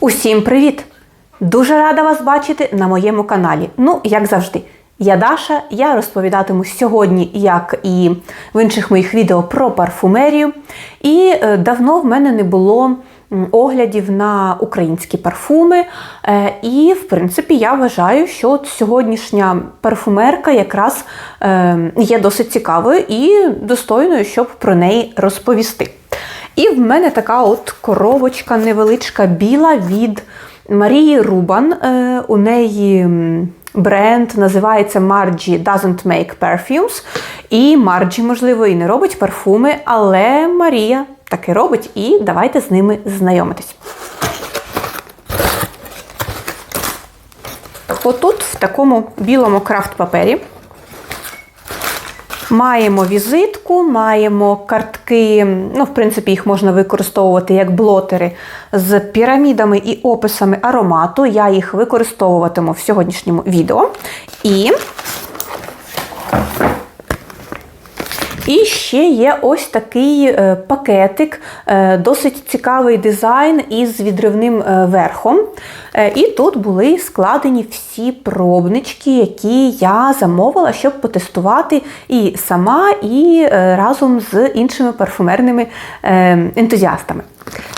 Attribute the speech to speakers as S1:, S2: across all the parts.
S1: Усім привіт! Дуже рада вас бачити на моєму каналі. Ну, як завжди, я Даша, я розповідатиму сьогодні, як і в інших моїх відео про парфумерію. І е, давно в мене не було оглядів на українські парфуми. Е, І, в принципі, я вважаю, що от сьогоднішня парфумерка якраз е, є досить цікавою і достойною, щоб про неї розповісти. І в мене така от коробочка невеличка біла від Марії Рубан. Е, У неї бренд називається Margie Doesn't Make Perfumes. І Margie, можливо, і не робить парфуми, але Марія таки робить, і давайте з ними знайомитись. Отут, в такому білому крафт-папері, Маємо візитку, маємо картки, ну, в принципі, їх можна використовувати як блотери з пірамідами і описами аромату. Я їх використовуватиму в сьогоднішньому відео. І І ще є ось такий е, пакетик, е, досить цікавий дизайн із відривним е, верхом. І тут були складені всі пробнички, які я замовила, щоб потестувати і сама, і разом з іншими парфумерними ентузіастами,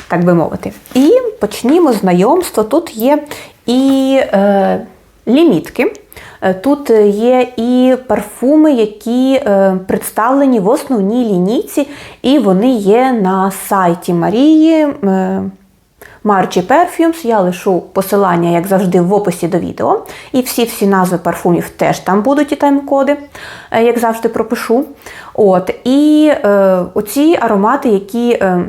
S1: так би мовити. І почнімо знайомство. Тут є і е, лімітки. Е, Тут є і парфуми, які е, представлені в основній лінійці, і вони є на сайті Марії. е, Margie Perfumes, я лишу посилання, як завжди, в описі до відео. І всі-всі назви парфумів теж там будуть і тайм-коди, е, як завжди пропишу. От, І е, оці аромати, які е,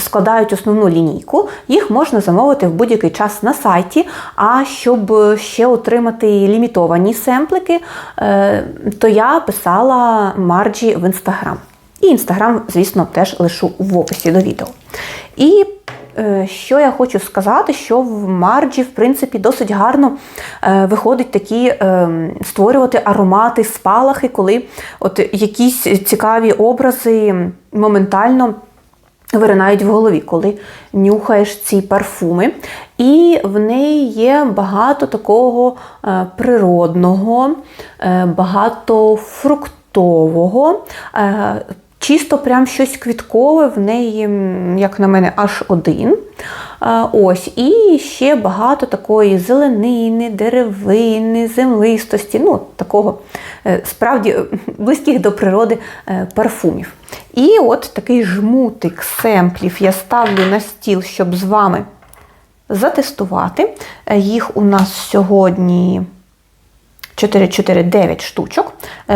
S1: складають основну лінійку, їх можна замовити в будь-який час на сайті. А щоб ще отримати лімітовані семплики, е, то я писала Марджі в інстаграм. І інстаграм, звісно, теж лишу в описі до відео. І е, що я хочу сказати, що в Марджі, в принципі, досить гарно е, виходить такі е, створювати аромати, спалахи, коли от якісь цікаві образи моментально виринають в голові, коли нюхаєш ці парфуми. І в неї є багато такого е, природного, е, багато фруктового. е, Чисто прям щось квіткове, в неї, як на мене, аж один. Ось, і ще багато такої зеленини, деревини, землистості, ну, такого справді е, близьких до природи е, парфумів. І от такий жмутик семплів я ставлю на стіл, щоб з вами затестувати. Е, Їх у нас сьогодні 4-4-9 штучок.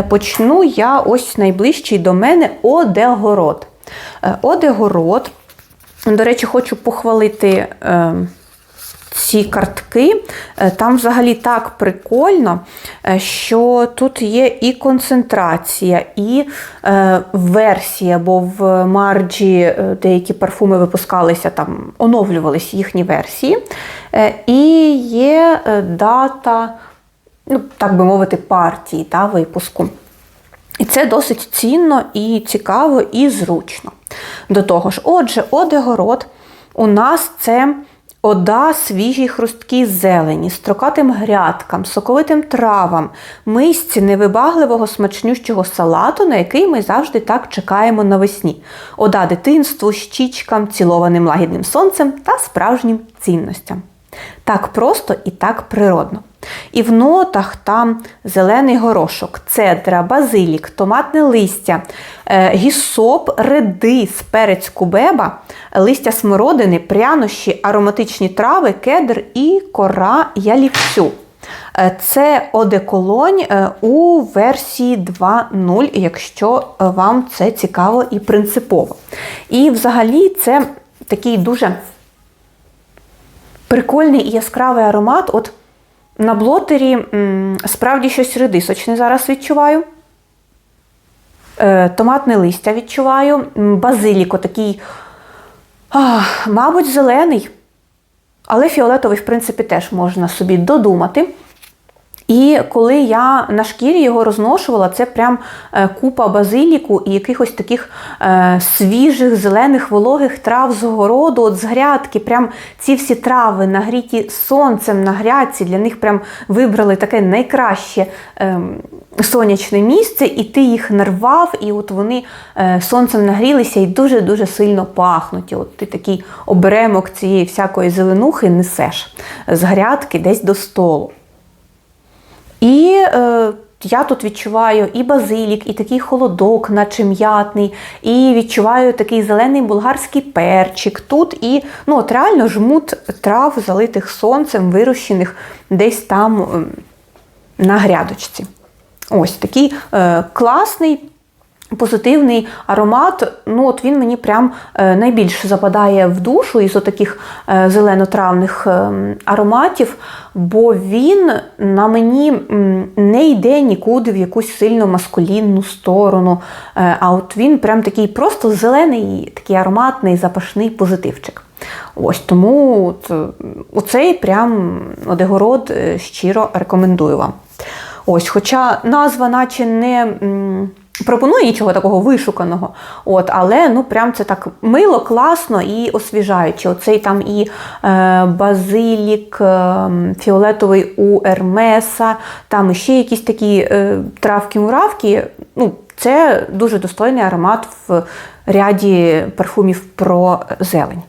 S1: Почну я ось найближчий до мене Одегород. Одегород, до речі, хочу похвалити е, ці картки. Е, Там взагалі так прикольно, е, що тут є і концентрація, і е, версія, бо в Марджі деякі парфуми випускалися, там оновлювалися їхні версії. І є дата ну, так би мовити, партії та, випуску. І це досить цінно і цікаво, і зручно. До того ж, отже, одегород у нас це ода свіжій хрусткій зелені, строкатим грядкам, соковитим травам, мисці невибагливого смачнющого салату, на який ми завжди так чекаємо навесні. Ода дитинству, щічкам, цілованим лагідним сонцем та справжнім цінностям. Так просто і так природно. І в нотах там зелений горошок, цедра, базилік, томатне листя, е, гісоп, редис, перець кубеба, листя смородини, прянощі, ароматичні трави, кедр і кора ялівцю. Е, Це одеколонь е, у версії 2.0, якщо вам це цікаво і принципово. І взагалі це такий дуже прикольний і яскравий аромат. От на блотері м, справді щось редисочне зараз відчуваю. Е, томатне листя відчуваю, базиліко такий, ах, мабуть, зелений, але фіолетовий, в принципі, теж можна собі додумати. І коли я на шкірі його розношувала, це прям е, купа базиліку і якихось таких е, свіжих, зелених, вологих трав з городу, от з грядки. Прям ці всі трави нагріті сонцем на грядці, для них прям вибрали таке найкраще е, сонячне місце, і ти їх нарвав, і от вони е, сонцем нагрілися і дуже-дуже сильно пахнуть. І от ти такий оберемок цієї всякої зеленухи несеш з грядки десь до столу. І е, я тут відчуваю і базилік, і такий холодок, наче м'ятний, і відчуваю такий зелений болгарський перчик. Тут і ну, от реально жмут трав, залитих сонцем, вирощених десь там е, на грядочці. Ось такий е, класний. Позитивний аромат, ну от він мені прям е, найбільше западає в душу із отаких е, зеленотравних е, ароматів, бо він на мені не йде нікуди в якусь сильно маскулінну сторону. А от він прям такий просто зелений, такий ароматний, запашний позитивчик. Ось тому от, оцей прям одегород щиро рекомендую вам. Ось, хоча назва, наче не. М, Пропонує нічого такого вишуканого, от, але ну прям це так мило, класно і освіжаюче. Оцей там і е, базилік е, фіолетовий у Ермеса, там ще якісь такі е, травки-муравки. Ну, це дуже достойний аромат в ряді парфумів про зелень.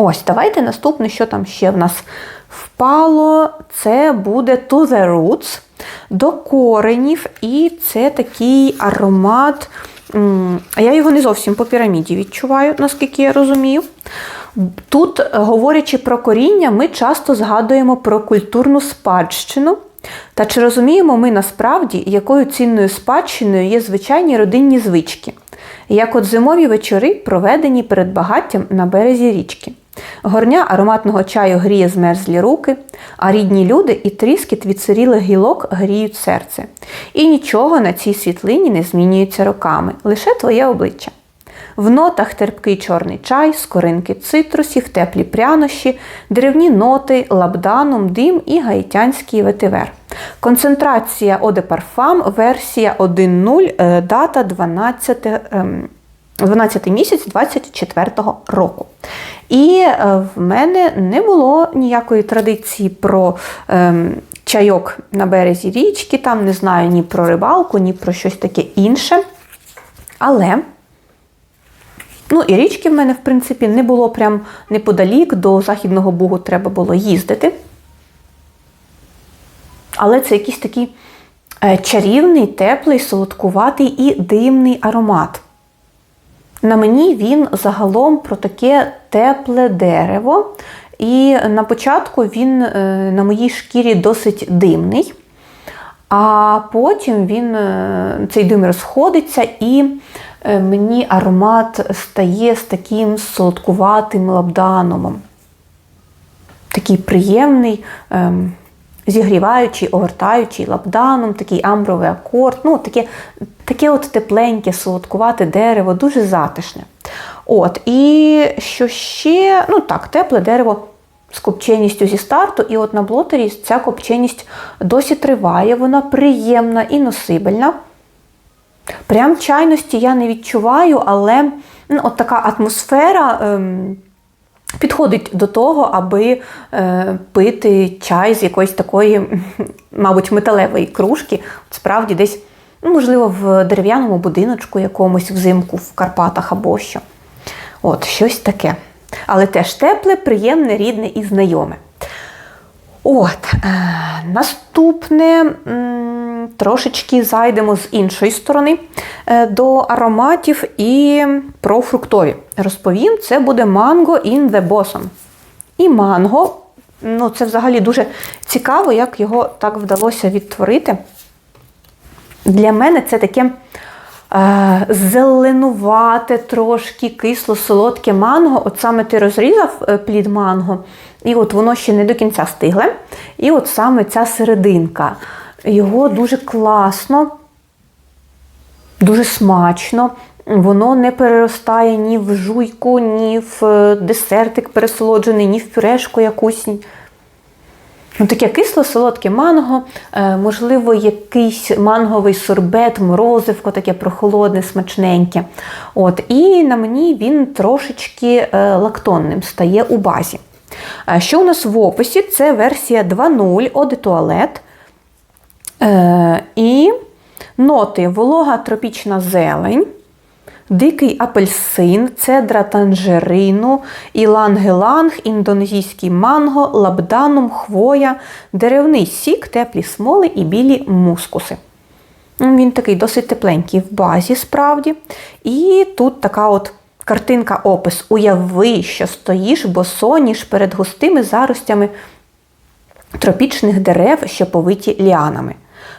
S1: Ось, давайте наступне, що там ще в нас впало, це буде To the Roots до коренів, і це такий аромат. м, Я його не зовсім по піраміді відчуваю, наскільки я розумію. Тут, говорячи про коріння, ми часто згадуємо про культурну спадщину. Та чи розуміємо ми насправді, якою цінною спадщиною є звичайні родинні звички, як от зимові вечори, проведені перед багаттям на березі річки. Горня ароматного чаю гріє змерзлі руки, а рідні люди і тріскіт від сирілих гілок гріють серце. І нічого на цій світлині не змінюється роками, лише твоє обличчя. В нотах терпкий чорний чай, скоринки цитрусів, теплі прянощі, деревні ноти, лабданум, дим і гаїтянський ветивер. Концентрація Оде Парфам, версія 1.0, е, дата 12, ем, 12 місяць 24 року. І е, в мене не було ніякої традиції про ем, чайок на березі річки, там не знаю ні про рибалку, ні про щось таке інше. Але. Ну, і річки в мене, в принципі, не було прям неподалік, до Західного Бугу треба було їздити. Але це якийсь такий е, чарівний, теплий, солодкуватий і димний аромат. На мені він загалом про таке тепле дерево. І на початку він е, на моїй шкірі досить димний, а потім він, е, цей дим розходиться, і е, мені аромат стає з таким солодкуватим лабданумом. Такий приємний, ем, зігріваючий, огортаючий лабданом, такий амбровий акорд. Ну, таке, таке от тепленьке, солодкувате дерево, дуже затишне. От, І що ще, ну так, тепле дерево з копченістю зі старту, і от на блотері ця копченість досі триває, вона приємна і носибельна. Прям чайності я не відчуваю, але ну, от така атмосфера. Ем, Підходить до того, аби е, пити чай з якоїсь такої, мабуть, металевої кружки. От справді, десь, ну, можливо, в дерев'яному будиночку якомусь взимку в Карпатах або що. От, щось таке. Але теж тепле, приємне, рідне і знайоме. От, е, наступне м, трошечки зайдемо з іншої сторони е, до ароматів і про фруктові. Розповім, це буде Mango in the Bosom. І манго, ну це взагалі дуже цікаво, як його так вдалося відтворити. Для мене це таке е, зеленувате, трошки кисло-солодке манго. От саме ти розрізав е, плід манго, і от воно ще не до кінця стигле. І от саме ця серединка. Його дуже класно, дуже смачно. Воно не переростає ні в жуйку, ні в е, десертик пересолоджений, ні в пюрешку якусь. Ну, таке кисло-солодке манго, е, можливо, якийсь манговий сорбет, морозивко, таке прохолодне, смачненьке. От, І на мені він трошечки е, лактонним стає у базі. Що у нас в описі? Це версія 2.0 Оде Туалет. Е, І ноти волога тропічна зелень. Дикий апельсин, цедра танжерину, іланг-іланг, індонезійський манго, лабданум, хвоя, деревний сік, теплі смоли і білі мускуси. Він такий досить тепленький в базі, справді. І тут така от картинка опис. Уяви, що стоїш босоніж перед густими заростями тропічних дерев, що повиті ліанами.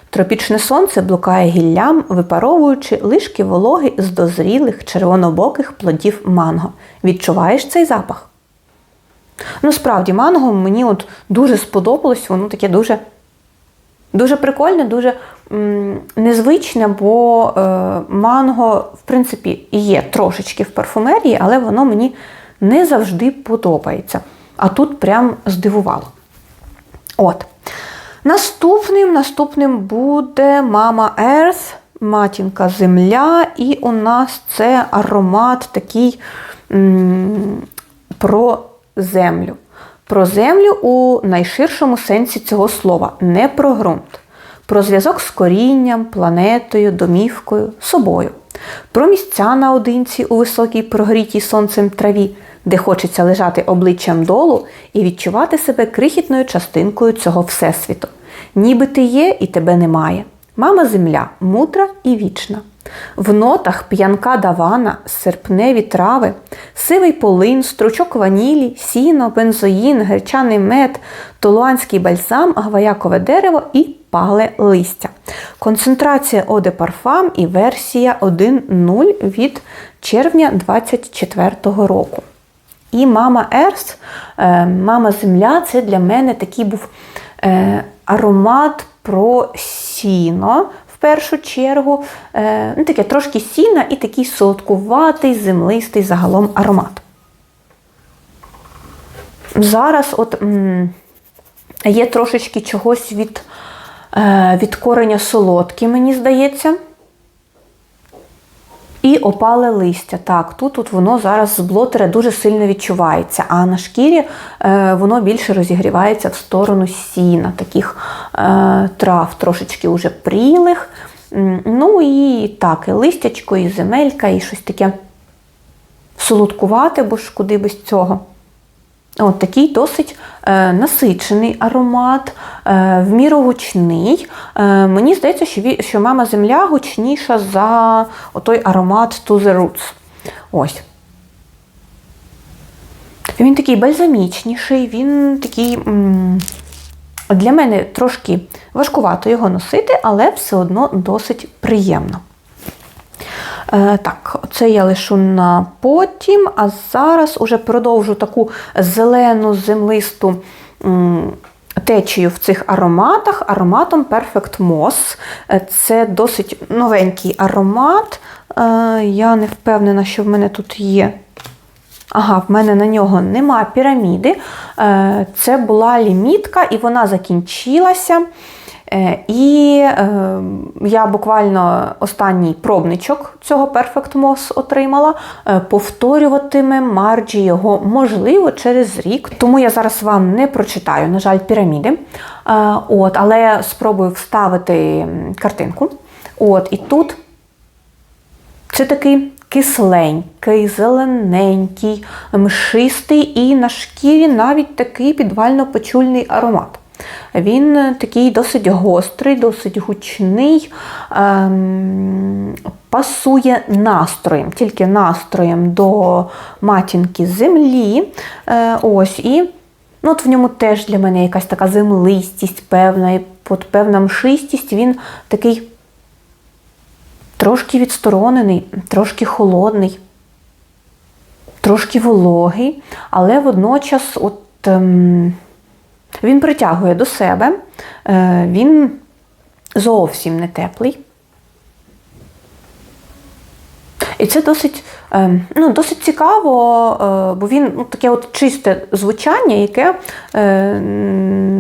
S1: Тропічне сонце блукає гіллям, випаровуючи лишки вологи з дозрілих червонобоких плодів манго. Відчуваєш цей запах? Ну, справді, манго мені от дуже сподобалось, воно таке дуже, дуже прикольне, дуже м, незвичне, бо е, манго, в принципі, є трошечки в парфумерії, але воно мені не завжди подобається. А тут прям здивувало. От. Наступним наступним буде Мама Earth, матінка Земля, і у нас це аромат такий м, про землю. Про землю у найширшому сенсі цього слова, не про ґрунт. Про зв'язок з корінням, планетою, домівкою, собою. Про місця наодинці у високій прогрітій сонцем траві, де хочеться лежати обличчям долу і відчувати себе крихітною частинкою цього всесвіту. Ніби ти є і тебе немає. Мама земля мудра і вічна. В нотах п'янка давана, серпневі трави, сивий полин, стручок ванілі, сіно, бензоїн, гречаний мед, толуанський бальзам, гваякове дерево і пале листя. Концентрація Оде Парфам і версія 1.0 від червня 2024 року. І мама Ерс, е, мама Земля це для мене такий був е, аромат про сіно. В першу чергу, Е, ну, таке трошки сіна і такий солодкуватий, землистий загалом аромат. Зараз от є трошечки чогось від, від кореня солодкі, мені здається. І опале листя. Так, тут, тут воно зараз з блотера дуже сильно відчувається, а на шкірі е, воно більше розігрівається в сторону сіна, таких е, трав, трошечки уже прілих. Ну і так, і листячко, і земелька, і щось таке солодкувате, бо ж куди без цього. От такий досить е, насичений аромат, е, в міру гучний. Е, мені здається, що, що мама земля гучніша за той аромат To The Roots. Ось. Він такий бальзамічніший, він такий. м, Для мене трошки важкувато його носити, але все одно досить приємно. Е, Так, це я лишу на потім, а зараз уже продовжу таку зелену землисту течію в цих ароматах ароматом Perfect Moss. Е, Це досить новенький аромат. Е, Я не впевнена, що в мене тут є. Ага, в мене на нього нема піраміди. Це була лімітка, і вона закінчилася. Е, І е, я буквально останній пробничок цього Perfect Moss отримала. Е, Повторюватиме Марджі його можливо через рік. Тому я зараз вам не прочитаю, на жаль, піраміди. От, але спробую вставити картинку. От, і тут це такий кисленький, зелененький, мшистий і на шкірі навіть такий підвально-печульний аромат. Він е, такий досить гострий, досить гучний, ем, пасує настроєм, тільки настроєм до матінки землі. Е, ось, і ну, от в ньому теж для мене якась така землистість певна, і от певна мшистість, він такий трошки відсторонений, трошки холодний, трошки вологий, але водночас от, ем, він притягує до себе, е, він зовсім не теплий. І це досить ну, досить цікаво, е, бо він ну, таке от чисте звучання, яке е,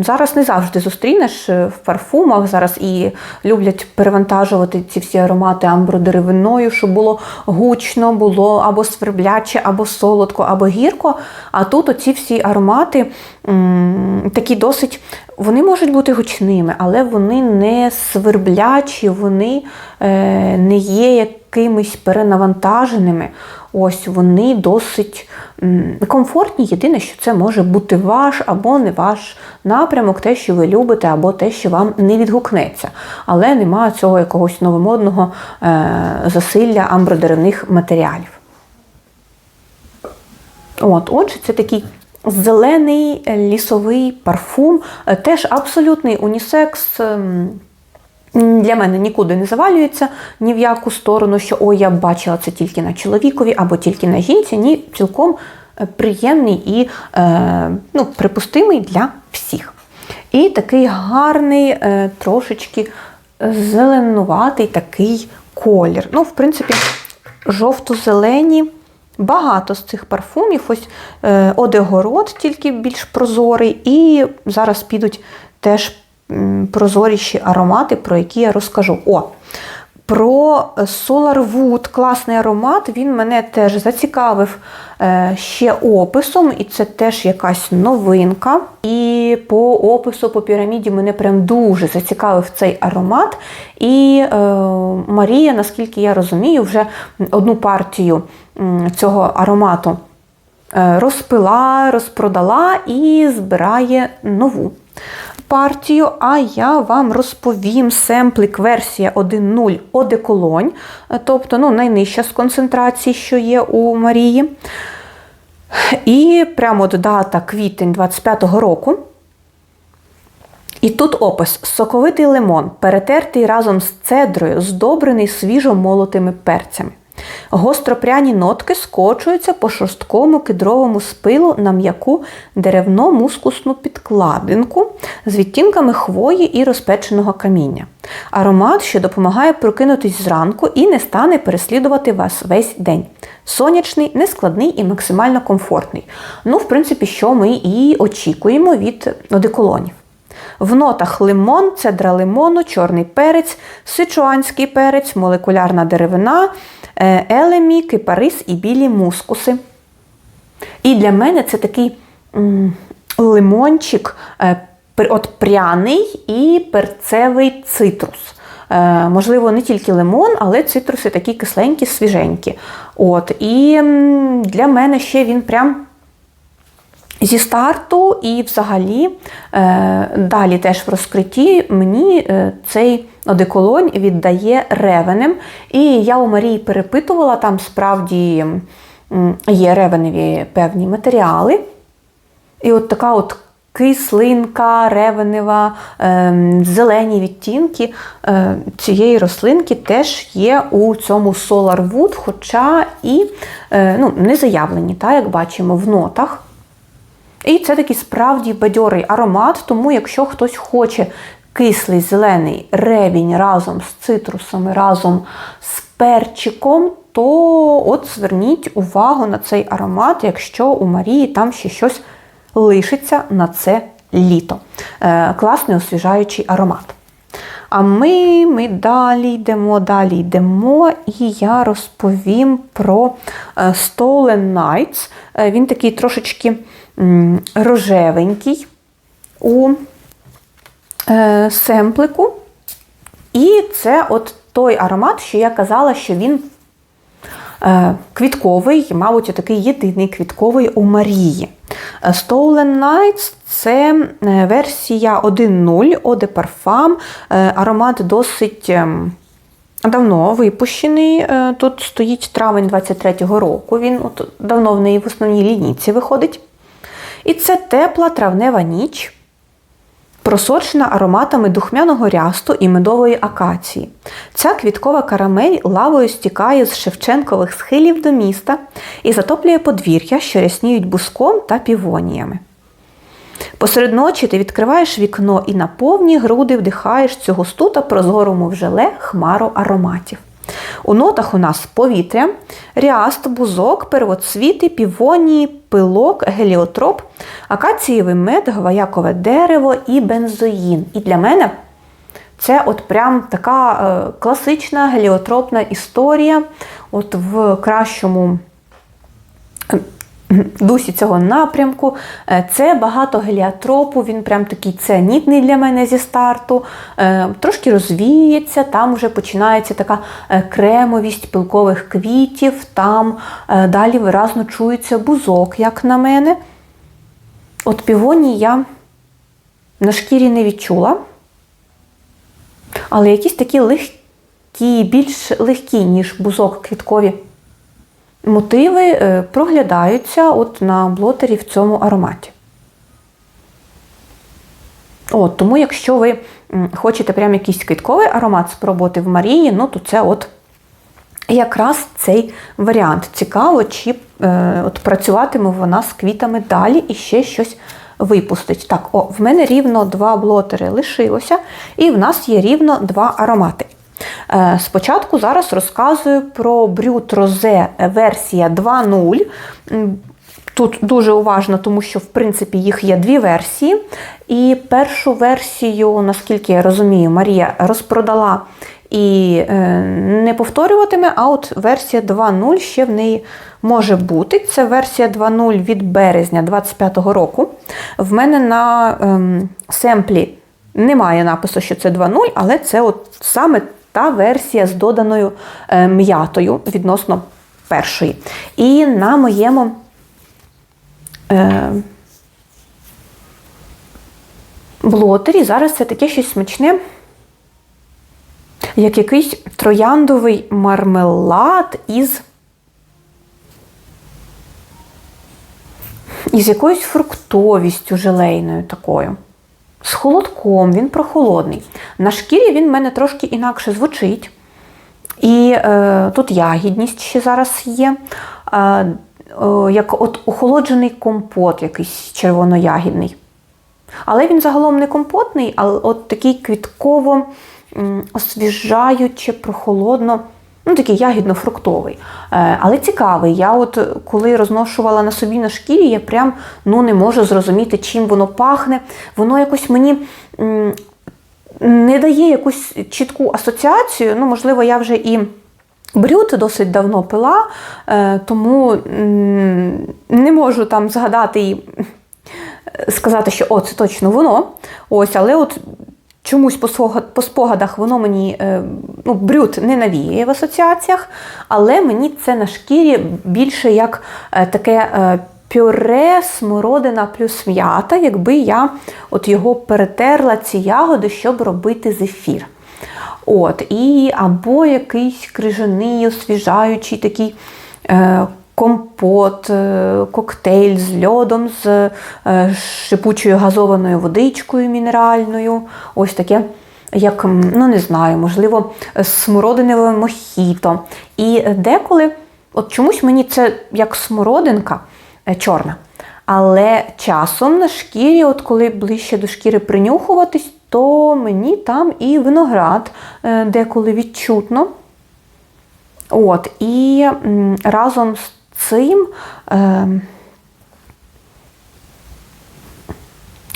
S1: зараз не завжди зустрінеш е, в парфумах. Зараз і люблять перевантажувати ці всі аромати амбродеревиною, щоб було гучно, було або свербляче, або солодко, або гірко. А тут оці всі аромати такі досить. Вони можуть бути гучними, але вони не сверблячі, вони не є якимись перенавантаженими. Ось вони досить комфортні. Єдине, що це може бути ваш або не ваш напрямок, те, що ви любите, або те, що вам не відгукнеться. Але немає цього якогось новомодного е, засилля амбродеревних матеріалів. От, отже, це такий зелений лісовий парфум, е, теж абсолютний унісекс. Для мене нікуди не завалюється ні в яку сторону, що ой, я бачила це тільки на чоловікові або тільки на жінці. Ні, цілком е, приємний і е, ну, припустимий для всіх. І такий гарний, е, трошечки зеленуватий такий колір. Ну, в принципі, жовто-зелені. Багато з цих парфумів, ось е, Одегород тільки більш прозорий, і зараз підуть теж прозоріші аромати, про які я розкажу. О, про Solar Wood, класний аромат, він мене теж зацікавив е, ще описом, і це теж якась новинка. І по опису, по піраміді мене прям дуже зацікавив цей аромат. І е, Марія, наскільки я розумію, вже одну партію цього аромату е, розпила, розпродала і збирає нову партію, а я вам розповім семплик версія 1.0 одеколонь, тобто ну, найнижча з концентрації, що є у Марії. І прямо от дата квітень 25-го року. І тут опис: соковитий лимон, перетертий разом з цедрою, здобрений свіжо молотими перцями. Гостропряні нотки скочуються по шорсткому кедровому спилу на м'яку деревно-мускусну підкладинку з відтінками хвої і розпеченого каміння. Аромат, що допомагає прокинутись зранку і не стане переслідувати вас весь день. Сонячний, нескладний і максимально комфортний. Ну, в принципі, що ми і очікуємо від одеколонів. В нотах лимон, цедра лимону, чорний перець, сичуанський перець, молекулярна деревина, елемі, кипарис і білі мускуси. І для мене це такий м, лимончик, е, от пряний і перцевий цитрус. Е, можливо, не тільки лимон, але цитруси такі кисленькі, свіженькі. От. І для мене ще він прям Зі старту і взагалі е, далі теж в розкритті мені е, цей одеколонь віддає ревенем. І я у Марії перепитувала, там справді є ревеневі певні матеріали. І от така от кислинка, ревенева, е, зелені відтінки е, цієї рослинки теж є у цьому Solar Wood, хоча і е, ну, не заявлені, та, як бачимо, в нотах. І це такий справді бадьорий аромат, тому якщо хтось хоче кислий зелений ревінь разом з цитрусами, разом з перчиком, то от зверніть увагу на цей аромат, якщо у Марії там ще щось лишиться на це літо. Е, класний освіжаючий аромат. А ми, ми далі йдемо, далі йдемо, і я розповім про е, Stolen Nights. Е, Він такий трошечки рожевенький у е, семплику. І це от той аромат, що я казала, що він е, квітковий, мабуть, такий єдиний квітковий у Марії. Stolen Nights це е, версія 1.0 Eau de Parfum. Е, Аромат досить давно випущений. Тут стоїть травень 23-го року. Він от, давно в неї в основній лінійці виходить. І це тепла травнева ніч, просочена ароматами духмяного рясту і медової акації. Ця квіткова карамель лавою стікає з Шевченкових схилів до міста і затоплює подвір'я, що рясніють буском та півоніями. Посеред ночі ти відкриваєш вікно і на повні груди вдихаєш цю густу та прозору, мов желе, хмару ароматів. У нотах у нас повітря, ряст, бузок, первоцвіти, півонії, пилок, геліотроп, акацієвий мед, гваякове дерево і бензоїн. І для мене це от прям така е, класична геліотропна історія. От в кращому дусі цього напрямку. Е, Це багато геліотропу, він прям такий цианітний для мене зі старту. Е, Трошки розвіється, там вже починається така е, кремовість пилкових квітів, там далі виразно чується бузок, як на мене. От півонії я на шкірі не відчула. Але якісь такі легкі, більш легкі, ніж бузок квіткові мотиви е, проглядаються от на блотері в цьому ароматі. От, Тому, якщо ви хочете прям якийсь квітковий аромат спробувати в Марії, ну то це от якраз цей варіант. Цікаво, чи е, от працюватиме вона з квітами далі і ще щось випустить. Так, о, в мене рівно два блотери лишилося, і в нас є рівно два аромати. Е, Спочатку зараз розказую про брют розе версія 2.0. Тут дуже уважно, тому що в принципі їх є дві версії. І першу версію, наскільки я розумію, Марія розпродала і е, не повторюватиме, а от версія 2.0 ще в неї може бути. Це версія 2.0 від березня 2025 року. В мене на ем, семплі немає напису, що це 2.0, але це от саме та версія з доданою е, м'ятою відносно першої. І на моєму е, блотері зараз це таке щось смачне, як якийсь трояндовий мармелад із, із якоюсь фруктовістю желейною такою. З холодком, він прохолодний. На шкірі він в мене трошки інакше звучить. І е, тут ягідність ще зараз є. Е, як от охолоджений компот, якийсь червоноягідний. Але він загалом не компотний, а от такий квітково освіжаюче, прохолодно, ну такий ягідно-фруктовий. Е, але цікавий. Я от е, коли розношувала на собі на шкірі, я прям ну, не можу зрозуміти, чим воно пахне. Воно якось мені. не дає якусь чітку асоціацію. Ну, можливо, я вже і брют досить давно пила, е, тому не можу там згадати і сказати, що о, це точно воно. Ось, але от чомусь по, спогад- по спогадах воно мені е, ну, брют не навіює в асоціаціях, але мені це на шкірі більше як е, таке. е, Пюре, смородина плюс м'ята, якби я от його перетерла, ці ягоди, щоб робити зефір. От, і Або якийсь крижаний, освіжаючий такий компот, е, коктейль з льодом, з е, шипучою газованою водичкою мінеральною. Ось таке, як, ну не знаю, можливо, смородиневе мохіто. І деколи, от чомусь мені це як смородинка е, чорна. Але часом на шкірі, от коли ближче до шкіри принюхуватись, то мені там і виноград деколи відчутно. От, І разом з цим е,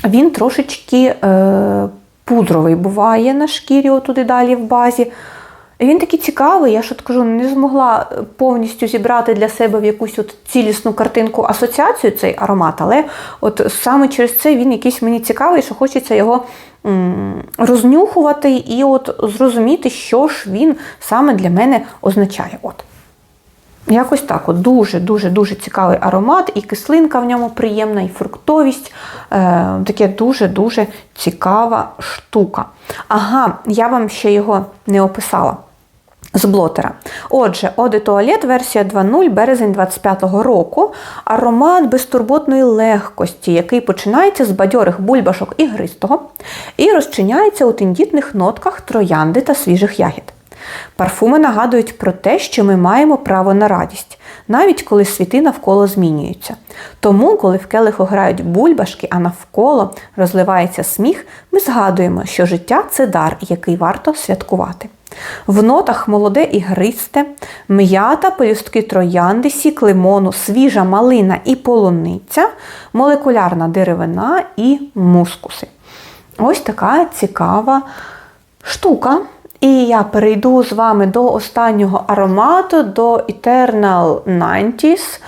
S1: він трошечки е, пудровий буває на шкірі, отуди далі в базі. Він такий цікавий, я ж кажу, не змогла повністю зібрати для себе в якусь от цілісну картинку асоціацію цей аромат, але от саме через це він якийсь мені цікавий, що хочеться його рознюхувати і от зрозуміти, що ж він саме для мене означає. От. Якось так, от дуже-дуже дуже цікавий аромат, і кислинка в ньому приємна, і фруктовість. Е, таке дуже-дуже цікава штука. Ага, я вам ще його не описала. З блотера. Отже, Оде Туалет, версія 2.0, березень 25-го року. Аромат безтурботної легкості, який починається з бадьорих бульбашок ігристого і розчиняється у тендітних нотках троянди та свіжих ягід. Парфуми нагадують про те, що ми маємо право на радість, навіть коли світи навколо змінюються. Тому, коли в келиху грають бульбашки, а навколо розливається сміх, ми згадуємо, що життя це дар, який варто святкувати. В нотах молоде ігристе, м'ята, пелюстки троянди, сік лимону, свіжа малина і полуниця, молекулярна деревина і мускуси. Ось така цікава штука. І я перейду з вами до останнього аромату, до Eternal 90s.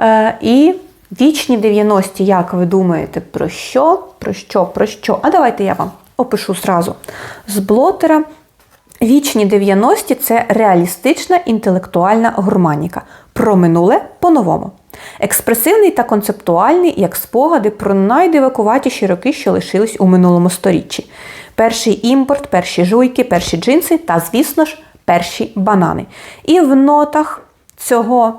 S1: Е, і вічні 90-ті, як ви думаєте, про що? Про що? Про що? А давайте я вам опишу зразу з блотера. Вічні 90-ті це реалістична інтелектуальна гурманіка. Про минуле по-новому. Експресивний та концептуальний, як спогади про найдивакуватіші роки, що лишились у минулому сторіччі. Перший імпорт, перші жуйки, перші джинси та, звісно ж, перші банани. І в нотах цього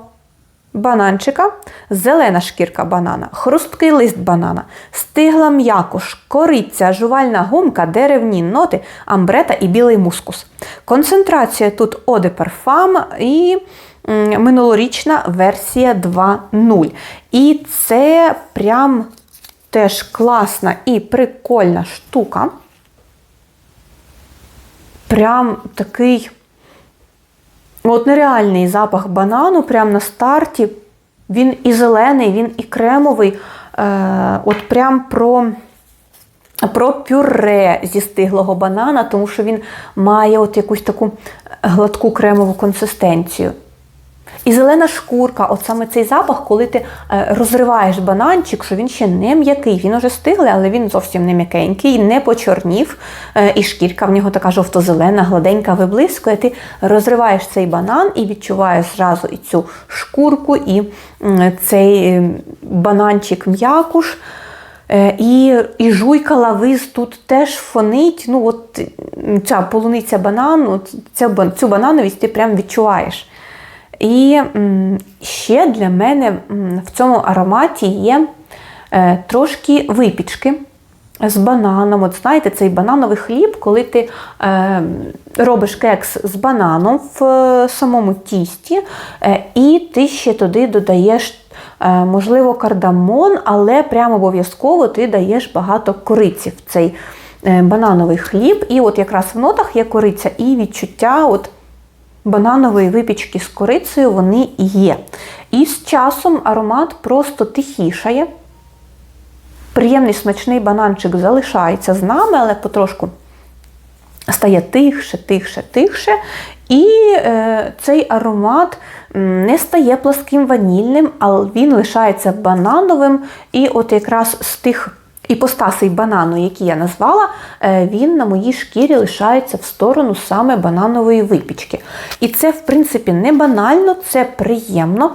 S1: бананчика зелена шкірка банана, хрусткий лист банана, стигла м'якош, кориця, жувальна гумка, деревні ноти, амбрета і білий мускус. Концентрація тут оде парфам і минулорічна версія 2.0. І це прям теж класна і прикольна штука. Прям такий от нереальний запах банану, прямо на старті. Він і зелений, він і кремовий. Е, От прям про про пюре зі стиглого банана, тому що він має от якусь таку гладку кремову консистенцію. І зелена шкурка, от саме цей запах, коли ти е, розриваєш бананчик, що він ще не м'який, він уже стиглий, але він зовсім не м'якенький, не почорнів. Е, і шкірка в нього така жовто-зелена, гладенька, виблискує. Ти розриваєш цей банан і відчуваєш зразу і цю шкурку, і цей бананчик м'якуш. Е, і і жуйка лавиз тут теж фонить. Ну, от Ця полуниця банану, цю, цю банановість ти прям відчуваєш. І ще для мене в цьому ароматі є е, трошки випічки з бананом. От знаєте, цей банановий хліб, коли ти е, робиш кекс з бананом в е, самому тісті, і ти ще туди додаєш. Можливо, кардамон, але прямо обов'язково ти даєш багато кориці в цей банановий хліб. І от якраз в нотах є кориця і відчуття от бананової випічки з корицею вони є. І з часом аромат просто тихішає. Приємний смачний бананчик залишається з нами, але потрошку стає тихше, тихше, тихше. І е, цей аромат не стає пласким ванільним, але він лишається банановим. І от якраз з тих іпостасий банану, які я назвала, е, він на моїй шкірі лишається в сторону саме бананової випічки. І це, в принципі, не банально, це приємно,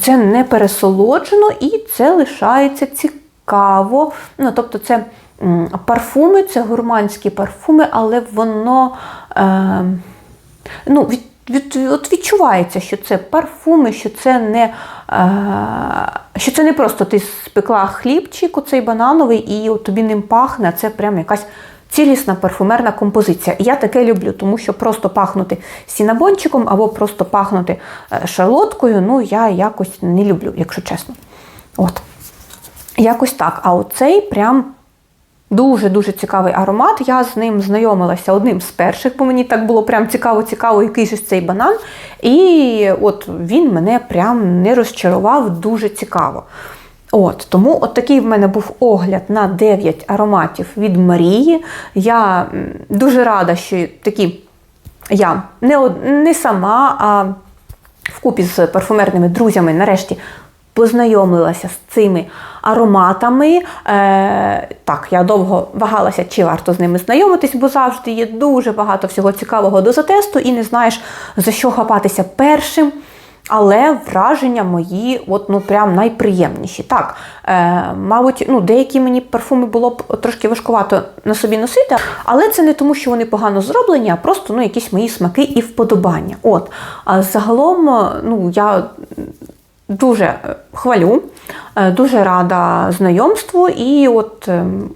S1: це не пересолоджено і це лишається цікаво. Ну, Тобто, це парфуми, це гурманські парфуми, але воно е, ну, від, від, от відчувається, що це парфуми, що це не. Е, що це не просто ти спекла хлібчик, оцей банановий, і от тобі ним пахне, це прям якась цілісна парфумерна композиція. І я таке люблю, тому що просто пахнути сінабончиком або просто пахнути е, шарлоткою, ну я якось не люблю, якщо чесно. От. Якось так. А оцей прям Дуже-дуже цікавий аромат. Я з ним знайомилася одним з перших, бо мені так було прям цікаво-цікаво, який ж цей банан. І от він мене прям не розчарував дуже цікаво. От, Тому от такий в мене був огляд на 9 ароматів від Марії. Я дуже рада, що такі я не, не сама, а вкупі з парфумерними друзями нарешті познайомилася з цими ароматами. Е, Так, я довго вагалася, чи варто з ними знайомитись, бо завжди є дуже багато всього цікавого до затесту, і не знаєш, за що хапатися першим. Але враження мої от, ну, прям найприємніші. Так, е, Мабуть, ну, деякі мені парфуми було б трошки важкувато на собі носити, але це не тому, що вони погано зроблені, а просто ну, якісь мої смаки і вподобання. От, а Загалом ну, я дуже е, хвалю, е, дуже рада знайомству. І от ем,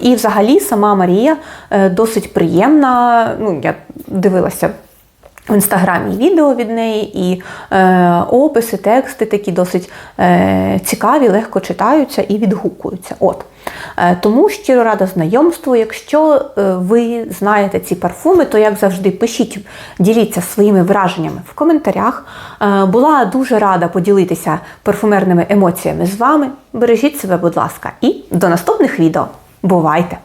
S1: і взагалі сама Марія е, досить приємна. Ну, Я дивилася. В інстаграмі відео від неї, і е, описи, тексти такі досить е, цікаві, легко читаються і відгукуються. От. Е, Тому щиро рада знайомству. Якщо е, ви знаєте ці парфуми, то як завжди пишіть, діліться своїми враженнями в коментарях. Е, Була дуже рада поділитися парфумерними емоціями з вами. Бережіть себе, будь ласка, і до наступних відео. Бувайте!